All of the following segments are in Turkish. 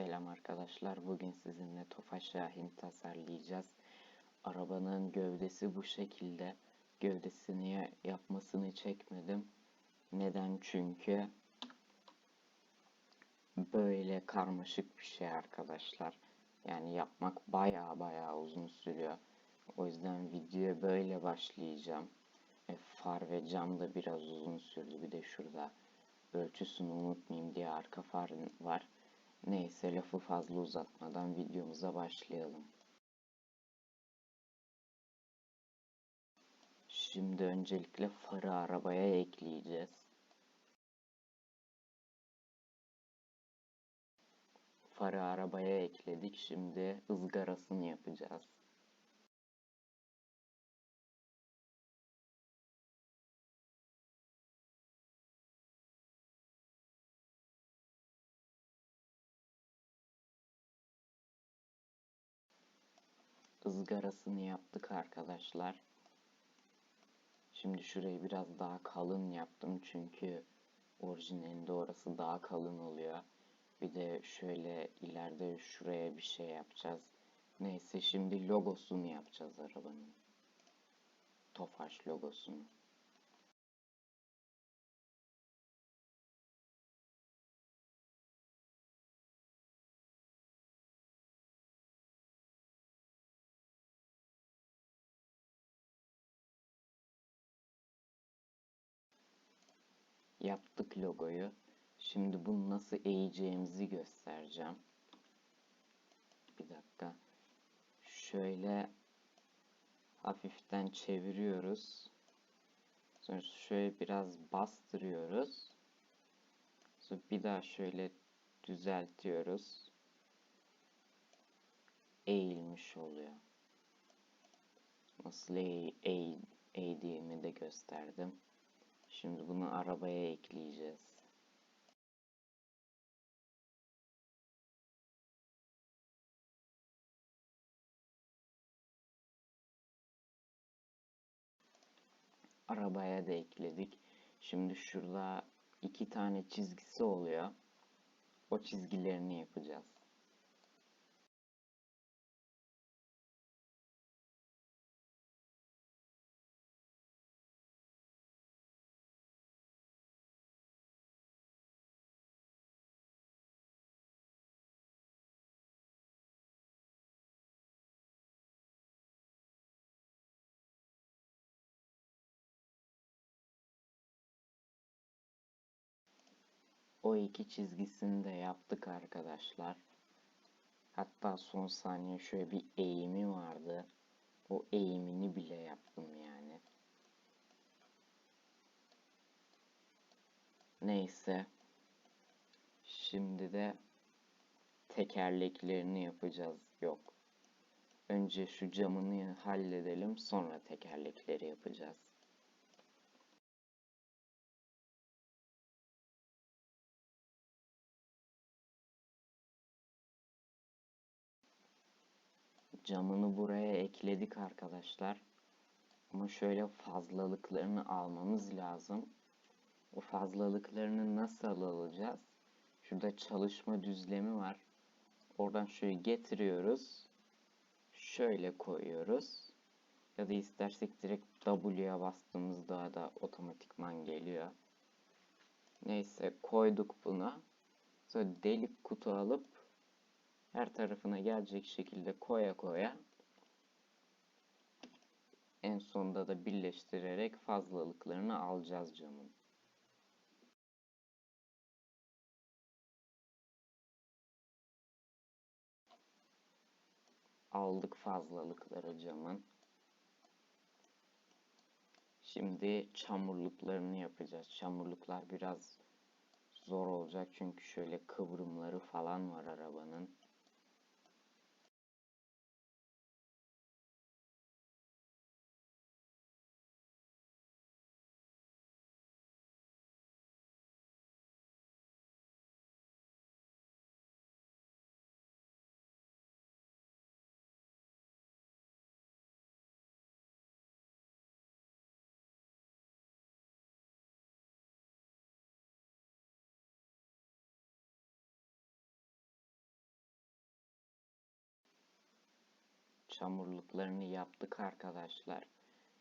Selam arkadaşlar. Bugün sizinle Tofaş Şahin tasarlayacağız. Arabanın gövdesi bu şekilde. Gövdesini yapmasını çekmedim. Neden? Çünkü böyle karmaşık bir şey arkadaşlar. Yani yapmak baya baya uzun sürüyor. O yüzden videoya böyle başlayacağım. E, far ve cam da biraz uzun sürdü. Bir de şurada ölçüsünü unutmayayım diye arka far var. Neyse lafı fazla uzatmadan videomuza başlayalım. Şimdi öncelikle farı arabaya ekleyeceğiz. Farı arabaya ekledik. Şimdi ızgarasını yapacağız. Izgarasını yaptık arkadaşlar. Şimdi şurayı biraz daha kalın yaptım çünkü orijinalinde orası daha kalın oluyor. Bir de şöyle ileride şuraya bir şey yapacağız. Neyse şimdi logosunu yapacağız arabanın. Tofaş logosunu. Yaptık logoyu. Şimdi bunu nasıl eğeceğimizi göstereceğim. Bir dakika. Şöyle hafiften çeviriyoruz. Sonra şöyle biraz bastırıyoruz. Sonra bir daha şöyle düzeltiyoruz. Eğilmiş oluyor. Nasıl eğ, eğ, eğdiğimi de gösterdim. Şimdi bunu arabaya ekleyeceğiz. Arabaya da ekledik. Şimdi şurada iki tane çizgisi oluyor. O çizgilerini yapacağız. O iki çizgisini de yaptık arkadaşlar. Hatta son saniye şöyle bir eğimi vardı. O eğimini bile yaptım yani. Neyse. Şimdi de tekerleklerini yapacağız. Yok. Önce şu camını halledelim sonra tekerlekleri yapacağız. Camını buraya ekledik arkadaşlar. Ama şöyle fazlalıklarını almamız lazım. O fazlalıklarını nasıl alacağız? Şurada çalışma düzlemi var. Oradan şöyle getiriyoruz. Şöyle koyuyoruz. Ya da istersek direkt W'ye bastığımızda da otomatikman geliyor. Neyse koyduk buna. Sonra delik kutu alıp her tarafına gelecek şekilde koya koya en sonunda da birleştirerek fazlalıklarını alacağız camın. Aldık fazlalıkları camın. Şimdi çamurluklarını yapacağız. Çamurluklar biraz zor olacak çünkü şöyle kıvrımları falan var arabanın. Çamurluklarını yaptık arkadaşlar.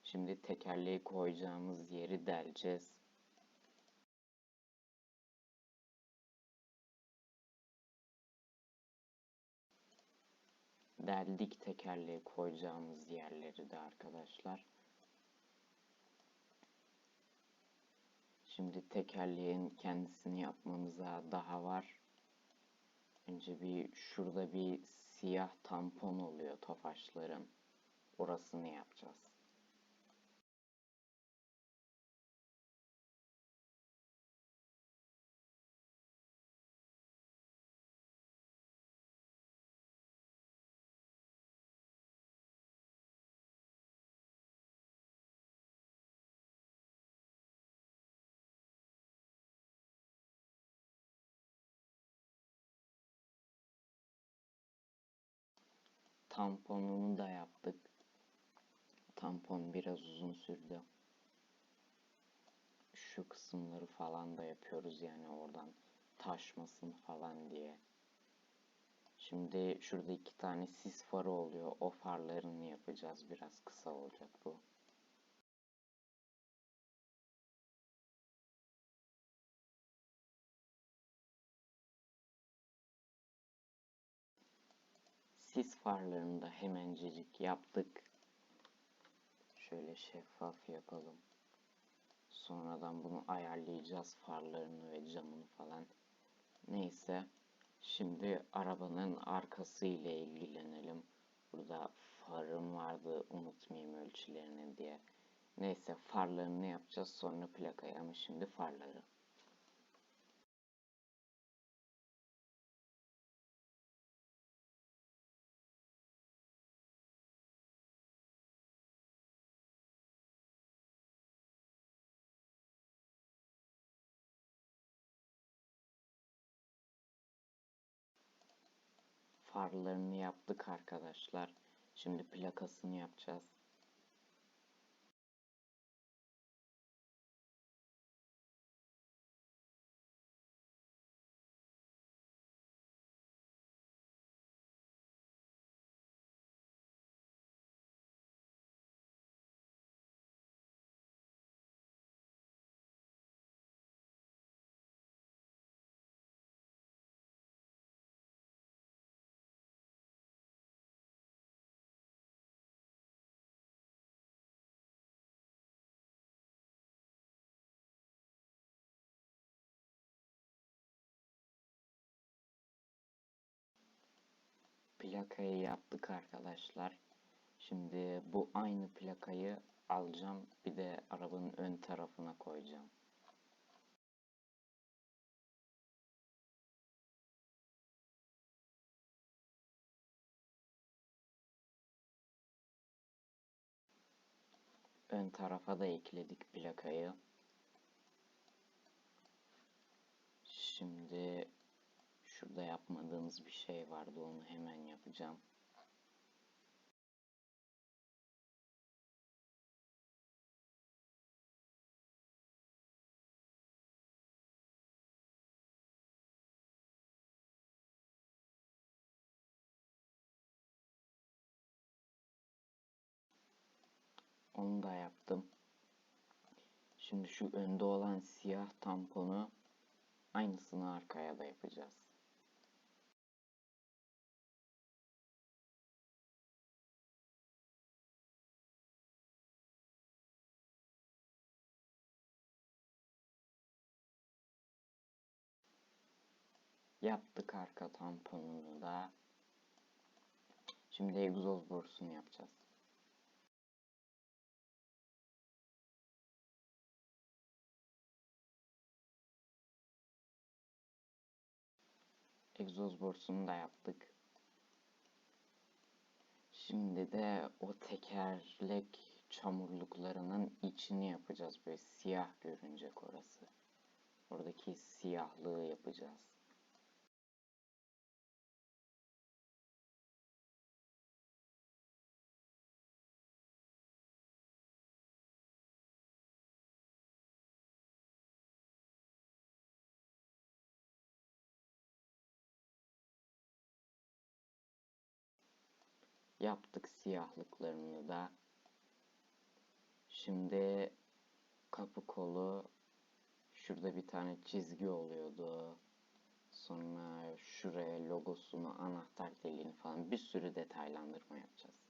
Şimdi tekerleği koyacağımız yeri deleceğiz. Deldik tekerleği koyacağımız yerleri de arkadaşlar. Şimdi tekerleğin kendisini yapmamıza daha var. Önce bir şurada bir siyah tampon oluyor tofaşların. Orasını yapacağız. Tamponunu da yaptık. Tampon biraz uzun sürdü. Şu kısımları falan da yapıyoruz yani oradan taşmasın falan diye. Şimdi şurada iki tane sis farı oluyor. O farlarını yapacağız. Biraz kısa olacak bu. Sis farlarını da hemencecik yaptık. Şöyle şeffaf yapalım. Sonradan bunu ayarlayacağız farlarını ve camını falan. Neyse. Şimdi arabanın arkası ile ilgilenelim. Burada farım vardı unutmayayım ölçülerini diye. Neyse farlarını yapacağız sonra plakayı ama şimdi farları. Farlarını yaptık arkadaşlar. Şimdi plakasını yapacağız. Plakayı yaptık arkadaşlar. Şimdi bu aynı plakayı alacağım. Bir de arabanın ön tarafına koyacağım. Ön tarafa da ekledik plakayı. Şimdi Şurada yapmadığımız bir şey vardı onu hemen yapacağım. Onu da yaptım. Şimdi şu önde olan siyah tamponu aynısını arkaya da yapacağız. Yaptık arka tamponunu da. Şimdi egzoz borusunu yapacağız. Egzoz borusunu da yaptık. Şimdi de o tekerlek çamurluklarının içini yapacağız. Böyle siyah görünecek orası. Oradaki siyahlığı yapacağız. Yaptık siyahlıklarını da. Şimdi kapı kolu şurada bir tane çizgi oluyordu. Sonra şuraya logosunu, anahtar deliğini falan bir sürü detaylandırma yapacağız.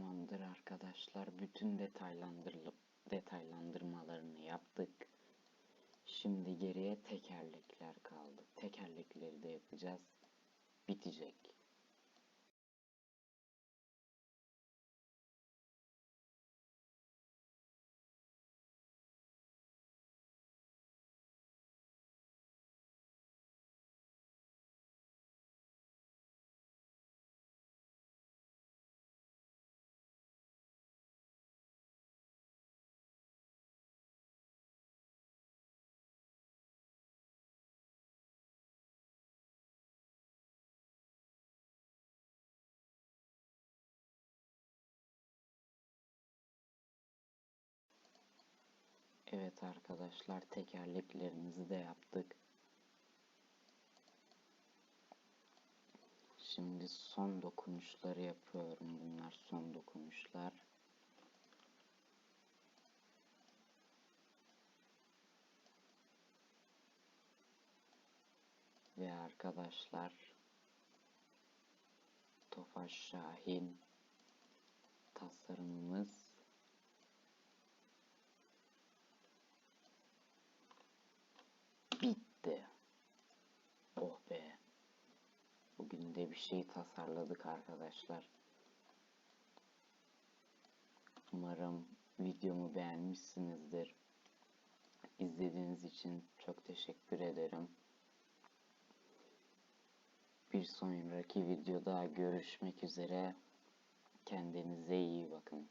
Tamamdır arkadaşlar. Bütün detaylandırılıp detaylandırmalarını yaptık. Şimdi geriye tekerlekler kaldı. Tekerlekleri de yapacağız. Bitecek. Evet arkadaşlar tekerleklerimizi de yaptık. Şimdi son dokunuşları yapıyorum. Bunlar son dokunuşlar. Ve arkadaşlar Tofaş Şahin tasarımımız bitti. Oh be. Bugün de bir şey tasarladık arkadaşlar. Umarım videomu beğenmişsinizdir. İzlediğiniz için çok teşekkür ederim. Bir sonraki videoda görüşmek üzere. Kendinize iyi bakın.